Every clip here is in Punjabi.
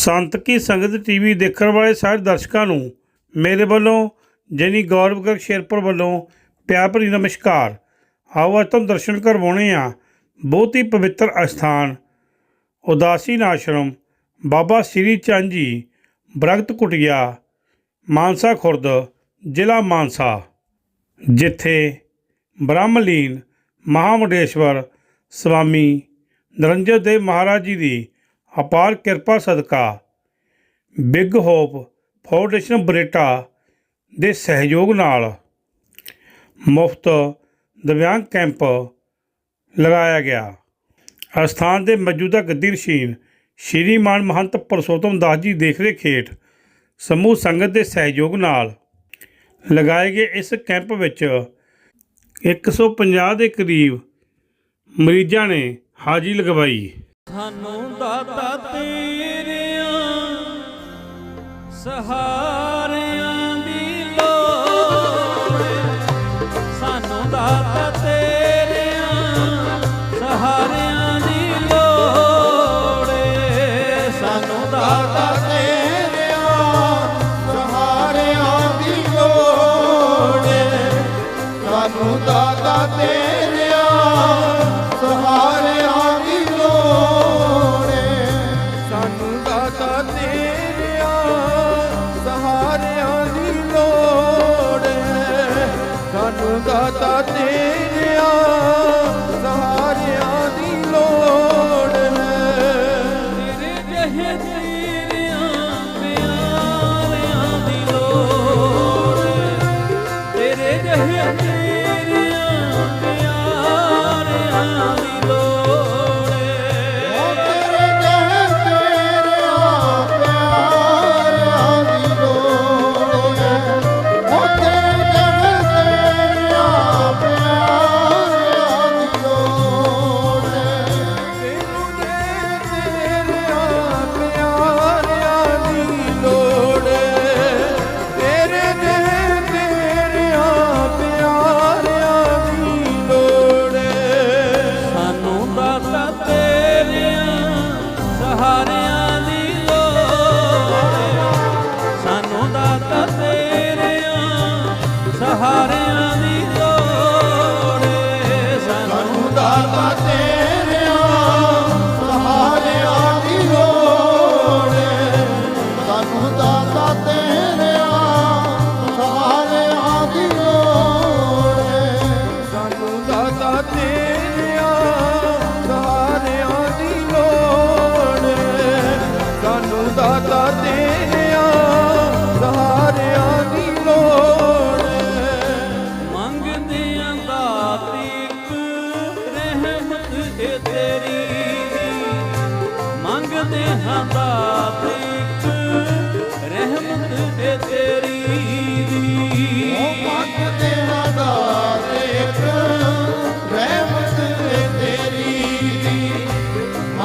ਸੰਤ ਕੀ ਸੰਗਤ ਟੀਵੀ ਦੇਖਣ ਵਾਲੇ ਸਾਰੇ ਦਰਸ਼ਕਾਂ ਨੂੰ ਮੇਰੇ ਵੱਲੋਂ, ਜੈਨੀ ਗੌਰਵ ਗਰਗ ਸ਼ੇਰਪੁਰ ਵੱਲੋਂ ਪਿਆਰ ਭਰੀ ਨਮਸਕਾਰ। ਆਓ ਅੱਜ ਤੁਹਾਨੂੰ ਦਰਸ਼ਨ ਕਰਵਾਉਣੇ ਆ ਬਹੁਤ ਹੀ ਪਵਿੱਤਰ ਅਸਥਾਨ ਉਦਾਸੀਨ ਆਸ਼ਰਮ ਬਾਬਾ ਸ੍ਰੀ ਚੰਦ ਜੀ ਬਰਗਤ ਕੁਟਿਆ ਮਾਨਸਾ ਖੁਰਦ, ਜ਼ਿਲ੍ਹਾ ਮਾਨਸਾ, ਜਿੱਥੇ ਬ੍ਰਹਮਲੀਨ ਮਹਾਮੁੰਡੇਸ਼ਵਰ ਸਵਾਮੀ ਨਰਿੰਦਰ ਦੇਵ ਮਹਾਰਾਜ ਜੀ ਦੀ ਅਪਾਰ ਕਿਰਪਾ ਸਦਕਾ। ਬਿਗ ਹੋਪ ਫਾਊਂਡੇਸ਼ਨ ਬਰੇਟਾ ਦੇ ਸਹਿਯੋਗ ਨਾਲ ਮੁਫਤ ਦਿਵਿਆਂਗ ਕੈਂਪ ਲਗਾਇਆ ਗਿਆ। ਅਸਥਾਨ ਦੇ ਮੌਜੂਦਾ ਗੱਦੀ ਰਸ਼ੀਨ ਸ਼੍ਰੀ ਸ਼੍ਰੀਮਾਨ ਮਹੰਤ ਪਰਸੋਤਮ ਦਾਸ ਜੀ ਦੇਖਰੇਖ ਹੇਠ ਸਮੂਹ ਸੰਗਤ ਦੇ ਸਹਿਯੋਗ ਨਾਲ ਲਗਾਏ ਗਏ ਇਸ ਕੈਂਪ ਵਿੱਚ 150 ਦੇ ਕਰੀਬ ਮਰੀਜ਼ਾਂ ਨੇ ਹਾਜ਼ਰੀ ਲਗਵਾਈ। ਸਾਨੂੰ ਦਾਤਾ ਤੇਰਿਆਂ ਸਹਾਰਿਆਂ ਸਾਨੂੰ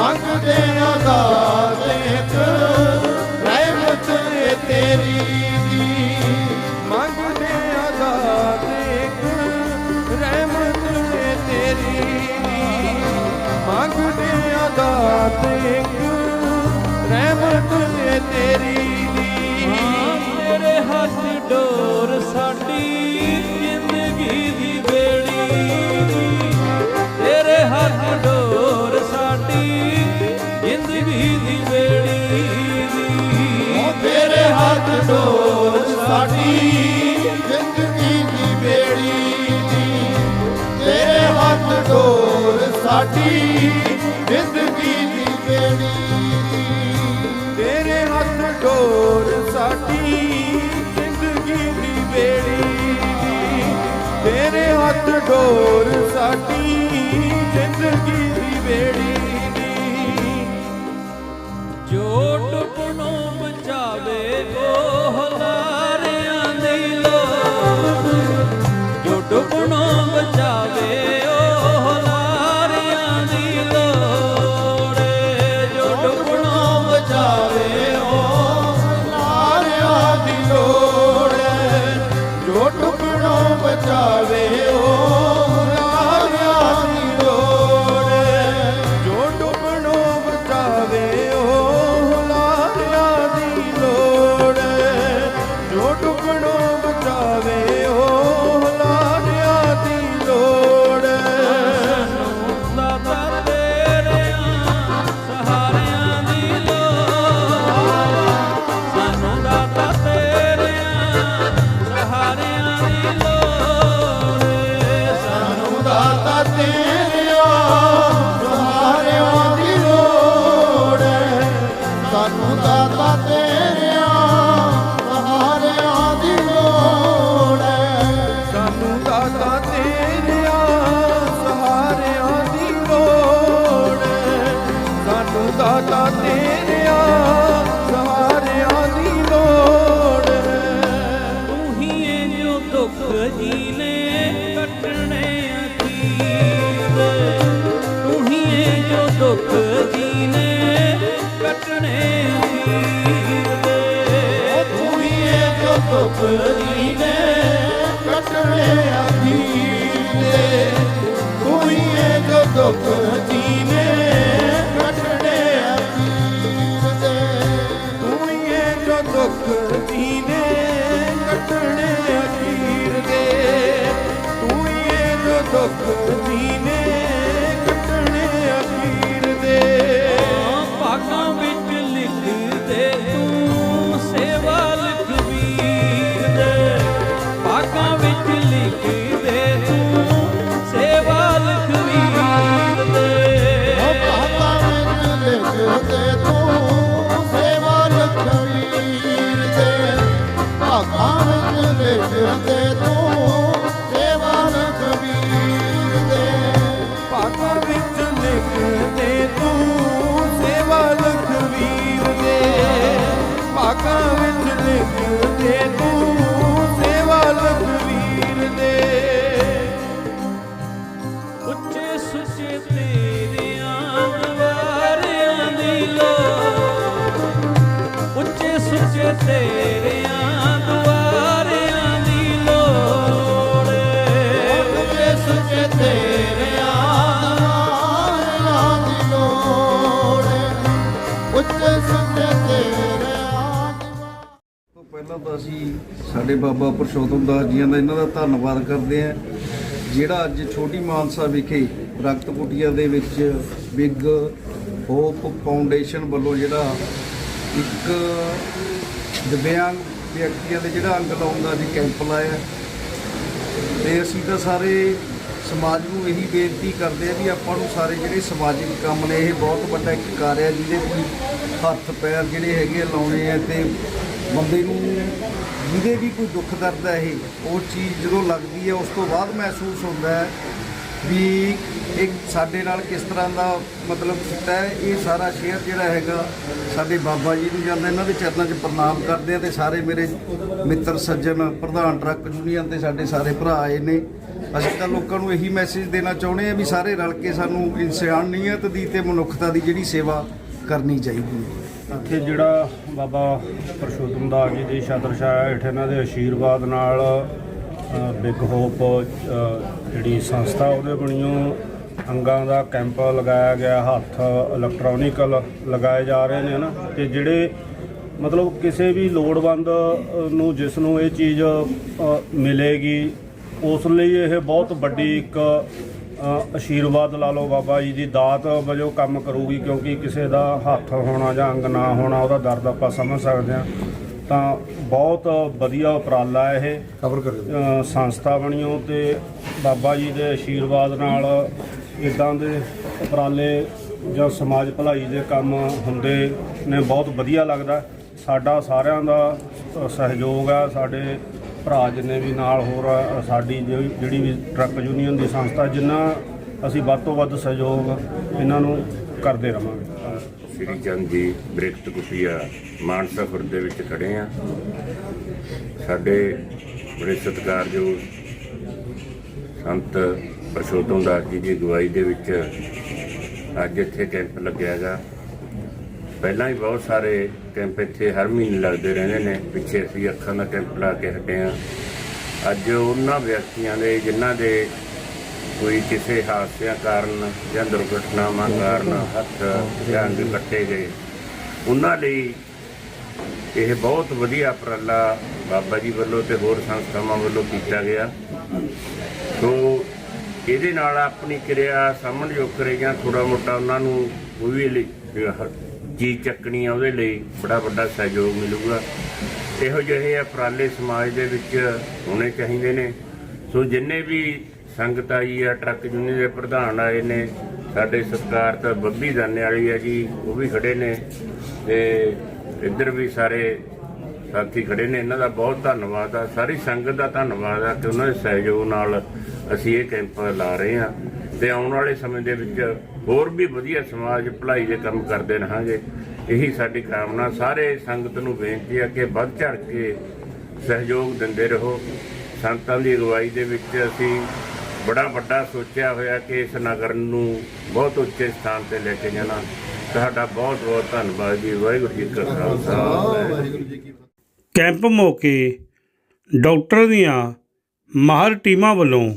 ਮੰਗਦੇ ਹਾਂ ਦਾਤ ਇੱਕ। ਰਹਿਮਤ ਤੇਰੀ ਦੀ। ਮੰਗਦੇ ਹਾਂ ਦਾਤ ਇੱਕ। ਰਹਿਮਤ ਤੇਰੀ ਦੀ। ਮੰਗਦੇ ਹਾਂ ਦਾਤ ਇੱਕ। ਸਾਡੀ ਜ਼ਿੰਦਗੀ ਦੀ ਬੇੜੀ ਤੇਰੇ ਹੱਥ ਡੋਰ ਸਾਡੀ ਜ਼ਿੰਦਗੀ ਦੀ ਬੇੜੀ ਤੇਰੇ ਹੱਥ ਡੋਰ ਸਾਡੀ ਬਪਰੀ ਨੇ ਕਟੜੇ ਆਖੀ ਨੇ ਕੋਈ ਇੱਕ ਦੁੱਖ ਪਹਿਲਾਂ ਤਾਂ ਅਸੀਂ ਸਾਡੇ ਬਾਬਾ ਪੁਰਸ਼ੋਤਮ ਦਾਸ ਜੀਆਂ ਦਾ ਇਹਨਾਂ ਦਾ ਧੰਨਵਾਦ ਕਰਦੇ ਹਾਂ ਜਿਹੜਾ ਅੱਜ ਛੋਟੀ ਮਾਨਸਾ ਵਿਖੇ ਰਕਤ ਕੁਟੀਆ ਦੇ ਵਿੱਚ ਬਿਗ ਹੋਪ ਫਾਊਂਡੇਸ਼ਨ ਵੱਲੋਂ ਜਿਹੜਾ ਇੱਕ ਦਿਵਿਆਂਗ ਵਿਅਕਤੀਆਂ ਦੇ ਜਿਹੜਾ ਅੰਗ ਲਾਉਣ ਦਾ ਅਸੀਂ ਕੈਂਪ ਲਾਇਆ ਤੇ ਅਸੀਂ ਤਾਂ ਸਾਰੇ ਸਮਾਜ ਨੂੰ ਇਹੀ ਬੇਨਤੀ ਕਰਦੇ ਆ ਵੀ ਆਪਾਂ ਨੂੰ ਸਾਰੇ ਜਿਹੜੇ ਸਮਾਜਿਕ ਕੰਮ ਨੇ, ਇਹ ਬਹੁਤ ਵੱਡਾ ਇੱਕ ਕਾਰਿਆ ਜਿਹਦੇ ਕੋਈ ਹੱਥ ਪੈਰ ਜਿਹੜੇ ਹੈਗੇ ਆ ਲਾਉਣੇ ਆ ਤੇ ਬੰਦੇ ਨੂੰ ਜਿਹਦੇ ਵੀ ਕੋਈ ਦੁੱਖ ਦਰਦ ਹੈ ਇਹ, ਉਹ ਚੀਜ਼ ਜਦੋਂ ਲੱਗਦੀ ਹੈ, ਉਸ ਤੋਂ ਬਾਅਦ ਮਹਿਸੂਸ ਹੁੰਦਾ ਹੈ ਵੀ ਇੱਕ ਸਾਡੇ ਨਾਲ ਕਿਸ ਤਰ੍ਹਾਂ ਦਾ ਮਤਲਬ ਕੀਤਾ ਹੈ, ਇਹ ਸਾਰਾ ਸ਼ੇਅਰ ਜਿਹੜਾ ਹੈਗਾ ਸਾਡੇ ਬਾਬਾ ਜੀ ਨੂੰ ਜਾਂਦਾ, ਇਹਨਾਂ ਦੇ ਚਰਨਾਂ 'ਚ ਪ੍ਰਣਾਮ ਕਰਦੇ ਆ ਤੇ ਸਾਰੇ ਮੇਰੇ ਮਿੱਤਰ, ਸੱਜਣ, ਪ੍ਰਧਾਨ ਟਰੱਕ ਯੂਨੀਅਨ ਤੇ ਸਾਡੇ ਸਾਰੇ ਭਰਾ ਆਏ ਨੇ। ਅਸੀਂ ਤਾਂ ਲੋਕਾਂ ਨੂੰ ਇਹੀ ਮੈਸੇਜ ਦੇਣਾ ਚਾਹੁੰਦੇ ਆ ਵੀ ਸਾਰੇ ਰਲ ਕੇ ਸਾਨੂੰ ਇਨਸਾਨੀਅਤ ਦੀ ਤੇ ਮਨੁੱਖਤਾ ਦੀ ਜਿਹੜੀ ਸੇਵਾ ਕਰਨੀ ਚਾਹੀਦੀ ਹੈ। ਇੱਥੇ ਜਿਹੜਾ ਬਾਬਾ ਪਰਸ਼ੋਤਮ ਦਾਸ ਜੀ ਦੀ ਛਤਰ ਛਾਇਆ ਹੇਠ ਇਹਨਾਂ ਦੇ ਆਸ਼ੀਰਵਾਦ ਨਾਲ ਬਿਗ ਹੋਪ ਜਿਹੜੀ ਸੰਸਥਾ ਉਹਦੇ ਬਣੀਓ ਅੰਗਾਂ ਦਾ ਕੈਂਪ ਲਗਾਇਆ ਗਿਆ ਹੱਥ ਇਲੈਕਟ੍ਰੋਨਿਕਲ ਲਗਾਏ ਜਾ ਰਹੇ ਨੇ ਨਾ ਤੇ ਜਿਹੜੇ ਮਤਲਬ ਕਿਸੇ ਵੀ ਲੋੜਵੰਦ ਨੂੰ ਜਿਸ ਨੂੰ ਇਹ ਚੀਜ਼ ਮਿਲੇਗੀ ਉਸ ਲਈ ਇਹ ਬਹੁਤ ਵੱਡੀ ਇੱਕ ਅ, ਆਸ਼ੀਰਵਾਦ ਲਾ ਲਓ ਬਾਬਾ ਜੀ ਦੀ ਦਾਤ ਵਜੋਂ ਕੰਮ ਕਰੂਗੀ ਕਿਉਂਕਿ ਕਿਸੇ ਦਾ ਹੱਥ ਹੋਣਾ ਜਾਂ ਅੰਗ ਨਾ ਹੋਣਾ ਉਹਦਾ ਦਰਦ ਆਪਾਂ ਸਮਝ ਸਕਦੇ ਹਾਂ। ਤਾਂ ਬਹੁਤ ਵਧੀਆ ਉਪਰਾਲਾ ਹੈ ਇਹ ਖਬਰ ਕਰਿਓ। ਸੰਸਥਾ ਬਣੀਓ ਤੇ ਬਾਬਾ ਜੀ ਦੇ ਆਸ਼ੀਰਵਾਦ ਨਾਲ ਇਦਾਂ ਦੇ ਉਪਰਾਲੇ ਜਾਂ ਸਮਾਜ ਭਲਾਈ ਦੇ ਕੰਮ ਹੁੰਦੇ ਨੇ ਬਹੁਤ ਵਧੀਆ ਲੱਗਦਾ। ਸਾਡਾ ਸਾਰਿਆਂ ਦਾ ਸਹਿਯੋਗ ਆ ਸਾਡੇ ਭਰਾ ਜਿੰਨੇ ਵੀ ਨਾਲ ਹੋਰ ਸਾਡੀ ਜਿਹੜੀ ਜਿਹੜੀ ਵੀ ਟਰੱਕ ਯੂਨੀਅਨ ਦੀ ਸੰਸਥਾ ਜਿੰਨਾ ਅਸੀਂ ਵੱਧ ਤੋਂ ਵੱਧ ਸਹਿਯੋਗ ਇਹਨਾਂ ਨੂੰ ਕਰਦੇ ਰਵਾਂਗੇ ਸ੍ਰੀ ਚੰਦ ਜੀ ਬ੍ਰਿਕਟ ਕੁਟੀਆ ਮਾਨਸਾ ਖੁਰਦ ਦੇ ਵਿੱਚ ਖੜੇ ਆ। ਸਾਡੇ ਬੜੇ ਸਤਿਕਾਰਯੋਗ ਸੰਤ ਪਰਸ਼ੋਤਮ ਦਾਸ ਜੀ ਦੀ ਅਗਵਾਈ ਦੇ ਵਿੱਚ ਅੱਜ ਇੱਥੇ ਕੈਂਪ ਲੱਗਿਆ ਹੈਗਾ। ਪਹਿਲਾਂ ਹੀ ਬਹੁਤ ਸਾਰੇ ਕੈਂਪ ਇੱਥੇ ਹਰ ਮਹੀਨੇ ਲੱਗਦੇ ਰਹਿੰਦੇ ਨੇ। ਪਿੱਛੇ ਅਸੀਂ ਅੱਖਾਂ ਦਾ ਕੈਂਪ ਲਾ ਕੇ ਹਟੇ ਆ ਅੱਜ ਉਹਨਾਂ ਵਿਅਕਤੀਆਂ ਦੇ, ਜਿਨ੍ਹਾਂ ਦੇ ਕੋਈ ਕਿਸੇ ਹਾਦਸਿਆਂ ਕਾਰਨ ਜਾਂ ਦੁਰਘਟਨਾਵਾਂ ਕਾਰਨ ਹੱਥ ਜਾਂ ਅੰਗ ਕੱਟੇ ਗਏ। ਉਹਨਾਂ ਲਈ ਇਹ ਬਹੁਤ ਵਧੀਆ ਉਪਰਾਲਾ ਬਾਬਾ ਜੀ ਵੱਲੋਂ ਤੇ ਹੋਰ ਸੰਸਥਾਵਾਂ ਵੱਲੋਂ ਕੀਤਾ ਗਿਆ। ਸੋ ਇਹਦੇ ਨਾਲ ਆਪਣੀ ਕਿਰਿਆ ਸਾਹਮਣੇ ਕਰੇ ਜਾਂ ਥੋੜਾ ਮੋਟਾ ਉਹਨਾਂ ਨੂੰ ਕੋਈ ਵੀ ਲਈ- ਚੀਜ਼ ਚੱਕਣੀ ਆ ਉਹਦੇ ਲਈ ਬੜਾ ਵੱਡਾ ਸਹਿਯੋਗ ਮਿਲੂਗਾ। ਇਹੋ ਜਿਹੇ ਉਪਰਾਲੇ ਸਮਾਜ ਦੇ ਵਿੱਚ ਹੋਣੇ ਚਾਹੀਦੇ ਨੇ। ਸੋ ਜਿੰਨੇ ਵੀ ਸੰਗਤ ਆਈ ਆ ਟਰੱਕ ਯੂਨੀਅਨ ਦੇ ਪ੍ਰਧਾਨ ਆਏ ਨੇ, ਸਾਡੇ ਸਤਿਕਾਰਤ ਬੱਬੀ ਦਾਨੇ ਵਾਲੀ ਹੈ ਜੀ, ਉਹ ਵੀ ਖੜੇ ਨੇ ਤੇ ਇੱਧਰ ਵੀ ਸਾਰੇ ਸਾਥੀ ਖੜੇ ਨੇ, ਇਹਨਾਂ ਦਾ ਬਹੁਤ ਧੰਨਵਾਦ ਆ, ਸਾਰੀ ਸੰਗਤ ਦਾ ਧੰਨਵਾਦ ਆ ਕਿ ਉਹਨਾਂ ਦੇ ਸਹਿਯੋਗ ਨਾਲ ਅਸੀਂ ਇਹ ਕੈਂਪ ਲਾ ਰਹੇ ਹਾਂ ਤੇ ਆਉਣ ਵਾਲੇ ਸਮੇਂ ਦੇ ਵਿੱਚ ਹੋਰ ਵੀ ਵਧੀਆ ਸਮਾਜ ਭਲਾਈ ਦੇ ਕੰਮ ਕਰਦੇ ਰਹਾਂਗੇ। ਇਹੀ ਸਾਡੀ ਕਾਮਨਾ, ਸਾਰੇ ਸੰਗਤ ਨੂੰ ਬੇਨਤੀ ਆ ਕਿ ਵੱਧ ਚੜ ਕੇ ਸਹਿਯੋਗ ਦਿੰਦੇ ਰਹੋ। ਸੰਤਾਂ ਦੀ ਅਗਵਾਈ ਦੇ ਵਿੱਚ ਅਸੀਂ ਬੜਾ ਵੱਡਾ ਸੋਚਿਆ ਹੋਇਆ ਕਿ ਇਸ ਨਗਰ ਨੂੰ ਬਹੁਤ ਉੱਚੇ ਸਥਾਨ ਤੇ ਲੈ ਕੇ ਜਾਣਾ। ਤੁਹਾਡਾ ਬਹੁਤ ਬਹੁਤ ਧੰਨਵਾਦ ਜੀ। ਵਾਹਿਗੁਰੂ ਜੀ ਕਾ ਖਾਲਸਾ। ਵਾਹਿਗੁਰੂ ਜੀ ਕੀ ਫਤਿਹ। ਕੈਂਪ ਮੌਕੇ ਡਾਕਟਰ ਦੀਆਂ ਮਾਹਰ ਟੀਮਾਂ ਵੱਲੋਂ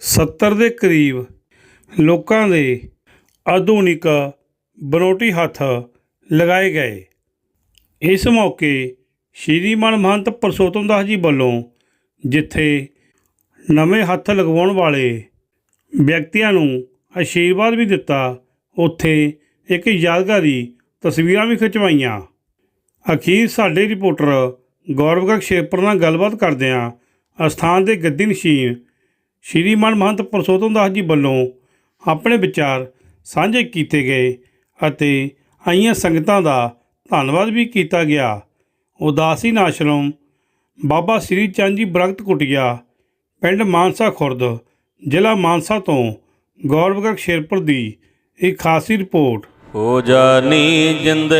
70 ਦੇ ਕਰੀਬ ਲੋਕਾਂ ਦੇ ਆਧੁਨਿਕ ਬਨੋਟੀ ਹੱਥ ਲਗਾਏ ਗਏ। ਇਸ ਮੌਕੇ ਸ਼੍ਰੀਮਾਨ ਮਹੰਤ ਪਰਸੋਤਮ ਦਾਸ ਜੀ ਵੱਲੋਂ ਜਿੱਥੇ ਨਵੇਂ ਹੱਥ ਲਗਵਾਉਣ ਵਾਲੇ ਵਿਅਕਤੀਆਂ ਨੂੰ ਆਸ਼ੀਰਵਾਦ ਵੀ ਦਿੱਤਾ। ਉੱਥੇ ਇੱਕ ਯਾਦਗਾਰੀ ਤਸਵੀਰਾਂ ਵੀ ਖਿਚਵਾਈਆਂ। ਅਖੀਰ ਸਾਡੇ ਰਿਪੋਰਟਰ ਗੌਰਵ ਸ਼ੇਪਰ ਨਾਲ ਗੱਲਬਾਤ ਕਰਦਿਆਂ ਅਸਥਾਨ ਦੇ ਗੱਦੀ ਨਸ਼ੀਨ ਸ਼੍ਰੀਮਾਨ ਮਹੰਤ ਪਰਸੋਤਮ ਦਾਸ ਜੀ ਵੱਲੋਂ ਆਪਣੇ ਵਿਚਾਰ ਸਾਂਝੇ ਕੀਤੇ ਗਏ ਅਤੇ ਆਈਆਂ ਸੰਗਤਾਂ ਦਾ ਧੰਨਵਾਦ ਵੀ ਕੀਤਾ ਗਿਆ। ਉਦਾਸੀਨ ਆਸ਼ਰਮ ਬਾਬਾ ਸ੍ਰੀ ਚੰਦ ਜੀ ਬਰਗਤ ਕੁਟਿਆ ਪਿੰਡ ਮਾਨਸਾ ਖੁਰਦ, ਜ਼ਿਲ੍ਹਾ ਮਾਨਸਾ ਤੋਂ ਗੌਰਵ ਸ਼ੇਰਪੁਰ ਦੀ ਇੱਕ ਖਾਸੀ ਰਿਪੋਰਟ। ਹੋ ਜਾਨੀ ਜਿੰਦੇ।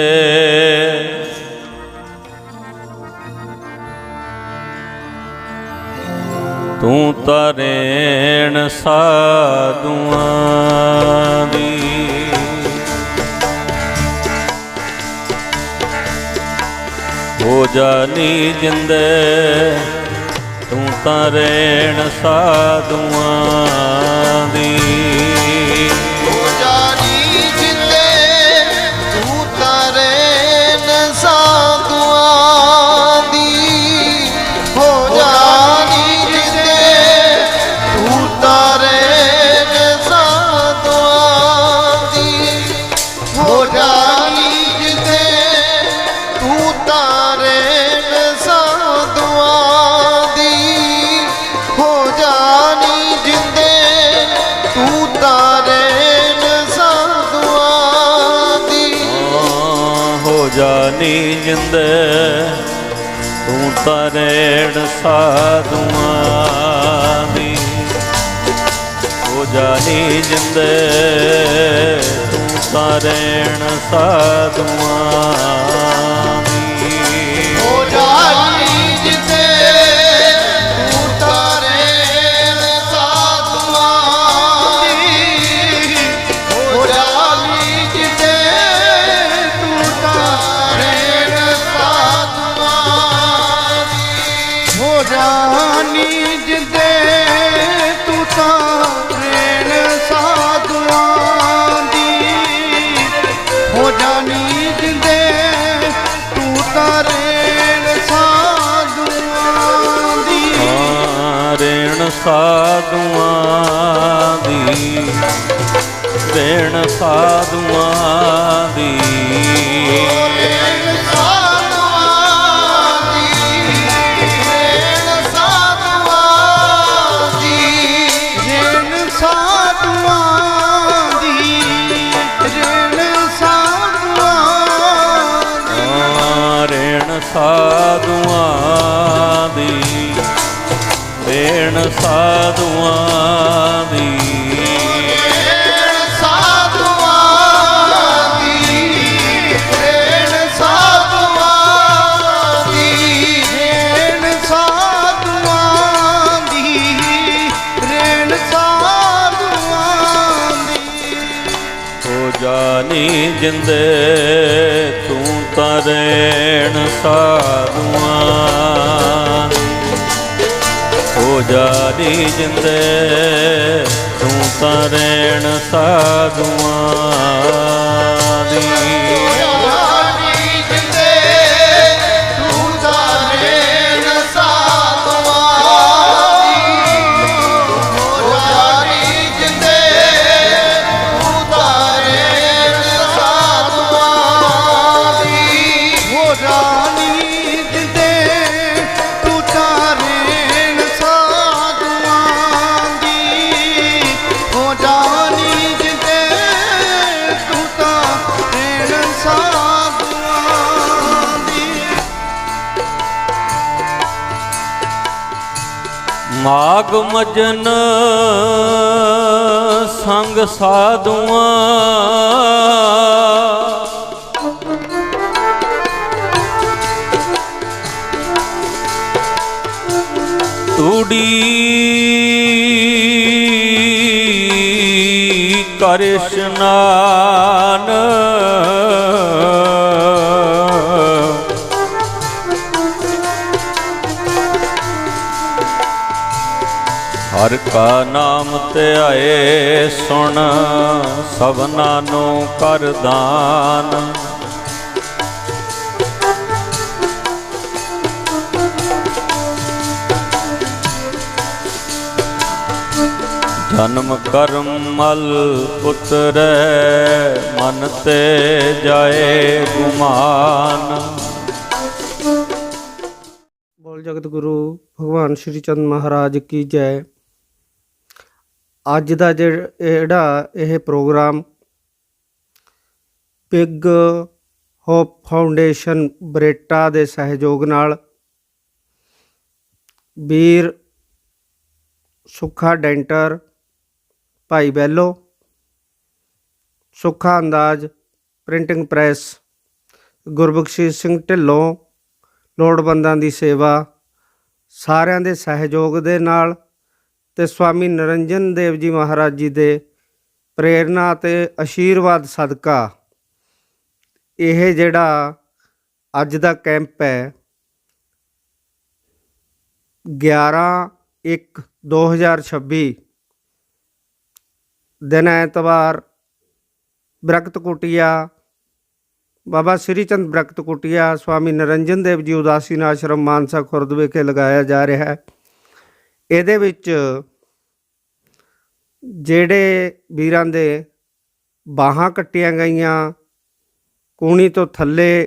ਤੂੰ ਤਰੇਣ ਸਾਧੂਆਂ ਦੀ। ਹੋ ਜਾਨੀ ਜਿੰਦੇ। ਤਰੇਣ ਸਾਧੂਆਂ ਦੀ। ਜਾਣੀ ਜਿੰਦੇ ਤੂੰ ਤਾਂ ਰਹਿਣ ਸਾਧੂਆਂ ਦੀ ਹੋ ਜਾਣੀ ਜਿੰਦੇ ਤੂੰ ਤਾਂ ਰਹਿਣ ਸਾਧੂਆਂ ਜਾਨੀ ਜਿੰਦੇ ਤੂੰ ਤਾਂ ਨ ਸਾਧੂਆਂ ਦੀ ਹੋ ਜਾਨੀ ਜਿੰਦੇ ਤੂੰ ਤਾਰੇਣ ਸਾਧੂਆਂ ਦੀ। ਰੇਣ ਸਾਧੂਆਂ ਦੀ। ਰੇਣ ਸਾਧੂਆਂ ਦੀ। ਸਾਧੂਆਂ ਦੀ ਰੇਣ ਸਾਧੂਆਂ ਦੀ। ਰੇਣ ਦੇਣ ਸਾਧੂਆਂ। ਹੋ ਜਾਦੀ ਜਿੰਦੇ ਤੂੰ ਤਾਂ ਸਾਧੂਆਂ ਦੀ। ਮਾਗ ਮਜਨ ਸੰਗ ਸਾਧੂਆਂ। ਤੂੜੀ ਕਰ ਕਾ ਨਾਮ ਧਿਆਏ ਸੁਣ ਸਭਨਾ ਨੂੰ ਕਰ ਦਾਨ। ਜਨਮ ਕਰਮ ਮਲ ਪੁੱਤਰੈ ਮਨ ਤੇ ਜਾਏ ਗੁਮਾਨ। ਬੋਲ ਜਗਤ ਗੁਰੂ ਭਗਵਾਨ ਸ਼੍ਰੀ ਚੰਦ ਮਹਾਰਾਜ ਕੀ ਜੈ। ਅੱਜ ਦਾ ਜਿਹੜਾ ਜਿਹੜਾ ਇਹ program Big Hope Foundation Bareta ਦੇ ਸਹਿਯੋਗ ਨਾਲ ਵੀਰ ਸੁੱਖਾ ਡੈਂਟਰ ਭਾਈ ਬੈਲੋ, ਸੁੱਖਾ ਅੰਦਾਜ਼ ਪ੍ਰਿੰਟਿੰਗ ਪ੍ਰੈਸ ਗੁਰਬਖਸ਼ੀਸ਼ ਸਿੰਘ ਢਿੱਲੋਂ, ਲੋੜਵੰਦਾਂ ਦੀ ਸੇਵਾ, ਸਾਰਿਆਂ ਦੇ ਸਹਿਯੋਗ ਦੇ ਨਾਲ ਤੇ ਸਵਾਮੀ ਨਰਿੰਜਨ ਦੇਵ ਜੀ ਮਹਾਰਾਜ ਜੀ ਦੇ ਪ੍ਰੇਰਣਾ ਤੇ ਅਸ਼ੀਰਵਾਦ ਸਦਕਾ। ਇਹ ਜਿਹੜਾ ਅੱਜ ਦਾ ਕੈਂਪ ਹੈ 11 1 2026 ਦਿਨ ਐਤਵਾਰ, ਬ੍ਰਕਤ ਕੁਟਿਆ, ਬਾਬਾ ਸ੍ਰੀ ਚੰਦ ਬ੍ਰਕਤ ਕੁਟਿਆ, ਸਵਾਮੀ ਨਰਿੰਜਨ ਦੇਵ ਜੀ ਉਦਾਸੀਨ ਆਸ਼ਰਮ ਮਾਨਸਾ ਖੁਰਦ ਵਿਖੇ ਲਗਾਇਆ ਜਾ ਰਿਹਾ ਹੈ। ਇਹਦੇ ਵਿੱਚ ਜਿਹੜੇ ਵੀਰਾਂ ਦੇ ਬਾਹਾਂ ਕੱਟੀਆਂ ਗਈਆਂ, ਕੂਣੀ ਤੋਂ ਥੱਲੇ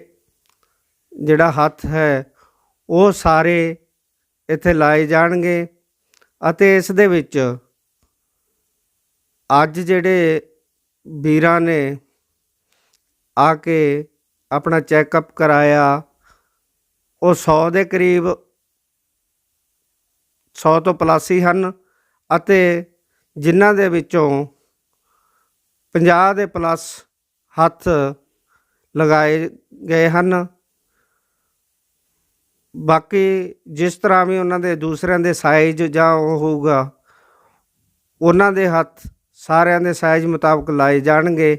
ਜਿਹੜਾ ਹੱਥ ਹੈ, ਉਹ ਸਾਰੇ ਇੱਥੇ ਲਾਏ ਜਾਣਗੇ ਅਤੇ ਇਸ ਦੇ ਵਿੱਚ ਅੱਜ ਜਿਹੜੇ ਵੀਰਾਂ ਨੇ ਆ ਕੇ ਆਪਣਾ ਚੈੱਕਅਪ ਕਰਾਇਆ, ਉਹ 100 ਦੇ ਕਰੀਬ 100 ਤੋਂ ਪਲੱਸ ਹੀ ਹਨ ਅਤੇ ਜਿਨ੍ਹਾਂ ਦੇ ਵਿੱਚੋਂ 50 ਦੇ ਪਲੱਸ ਹੱਥ ਲਗਾਏ ਗਏ ਹਨ। ਬਾਕੀ ਜਿਸ ਤਰ੍ਹਾਂ ਵੀ ਉਹਨਾਂ ਦੇ ਦੂਸਰਿਆਂ ਦੇ ਸਾਈਜ਼ ਜਾਂ ਉਹ ਹੋਊਗਾ, ਉਹਨਾਂ ਦੇ ਹੱਥ ਸਾਰਿਆਂ ਦੇ ਸਾਈਜ਼ ਮੁਤਾਬਕ ਲਾਏ ਜਾਣਗੇ।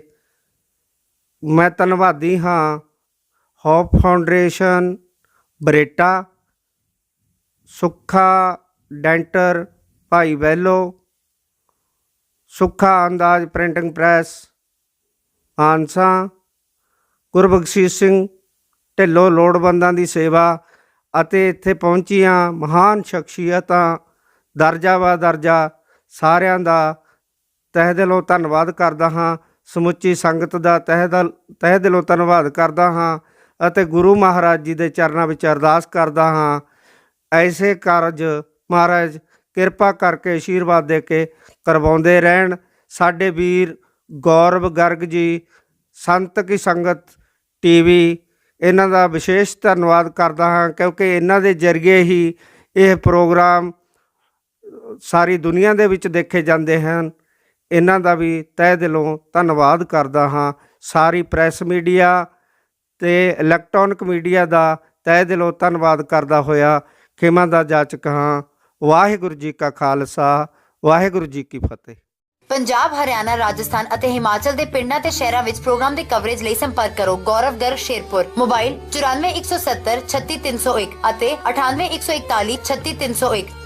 ਮੈਂ ਧੰਨਵਾਦੀ ਹਾਂ ਹੋਪ ਫਾਊਂਡੇਸ਼ਨ ਬਰੇਟਾ, ਸੁੱਖਾ ਡੈਂਟਰ, ਭਾਈ ਵੈਲੋ, ਸੁੱਖਾ ਅੰਦਾਜ਼ ਪ੍ਰਿੰਟਿੰਗ ਪ੍ਰੈਸ ਆਂਸਾ ਗੁਰਬਖਸ਼ੀਸ਼ ਸਿੰਘ, ਢਿੱਲੋਂ ਲੋੜਵੰਦਾਂ ਦੀ ਸੇਵਾ ਅਤੇ ਇੱਥੇ ਪਹੁੰਚੀਆਂ ਮਹਾਨ ਸ਼ਖਸੀਅਤਾਂ, ਦਰਜਾ ਵਾ ਦਰਜਾ ਸਾਰਿਆਂ ਦਾ ਤਹਿ ਦਿਲੋਂ ਧੰਨਵਾਦ ਕਰਦਾ ਹਾਂ, ਸਮੁੱਚੀ ਸੰਗਤ ਦਾ ਤਹਿ ਦਿਲ, ਤਹਿ ਦਿਲੋਂ ਧੰਨਵਾਦ ਕਰਦਾ ਹਾਂ ਅਤੇ ਗੁਰੂ ਮਹਾਰਾਜ ਜੀ ਦੇ ਚਰਨਾਂ ਵਿੱਚ ਅਰਦਾਸ ਕਰਦਾ ਹਾਂ। ਐਸੇ ਕਾਰਜ ਮਹਾਰਾਜ, ਕਿਰਪਾ ਕਰਕੇ ਆਸ਼ੀਰਵਾਦ ਦੇ ਕੇ ਕਰਵਾਉਂਦੇ ਰਹਿਣ। ਸਾਡੇ ਵੀਰ ਗੌਰਵ ਗਰਗ ਜੀ, ਸੰਤ ਕੀ ਸੰਗਤ ਟੀਵੀ, ਇਹਨਾਂ ਦਾ ਵਿਸ਼ੇਸ਼ ਧੰਨਵਾਦ ਕਰਦਾ ਹਾਂ ਕਿਉਂਕਿ ਇਹਨਾਂ ਦੇ ਜ਼ਰੀਏ ਹੀ ਇਹ ਪ੍ਰੋਗਰਾਮ ਸਾਰੀ ਦੁਨੀਆ ਦੇ ਵਿੱਚ ਦੇਖੇ ਜਾਂਦੇ ਹਨ। ਇਹਨਾਂ ਦਾ ਵੀ ਤਹਿ ਦਿਲੋਂ ਧੰਨਵਾਦ ਕਰਦਾ ਹਾਂ। ਸਾਰੀ ਪ੍ਰੈਸ ਮੀਡੀਆ ਤੇ ਇਲੈਕਟ੍ਰੋਨਿਕ ਮੀਡੀਆ ਦਾ ਤਹਿ ਦਿਲੋਂ ਧੰਨਵਾਦ ਕਰਦਾ ਹੋਇਆ ਖਿਮਾ ਦਾ ਜਾਚਕ ਹਾਂ। ਵਾਹਿਗੁਰੂ ਜੀ ਕਾ ਖਾਲਸਾ, ਵਾਹਿਗੁਰੂ ਜੀ ਕੀ ਫਤਿਹ। ਪੰਜਾਬ, ਹਰਿਆਣਾ, ਰਾਜਸਥਾਨ ਅਤੇ ਹਿਮਾਚਲ ਦੇ ਪਿੰਡਾਂ ਤੇ ਸ਼ਹਿਰਾਂ ਵਿੱਚ ਪ੍ਰੋਗਰਾਮ ਦੀ ਕਵਰੇਜ ਲਈ ਸੰਪਰਕ ਕਰੋ। ਗੌਰਵ ਗਰਗ ਸ਼ੇਰਪੁਰ, ਮੋਬਾਈਲ 9417 36301 ਅਤੇ 9814 36301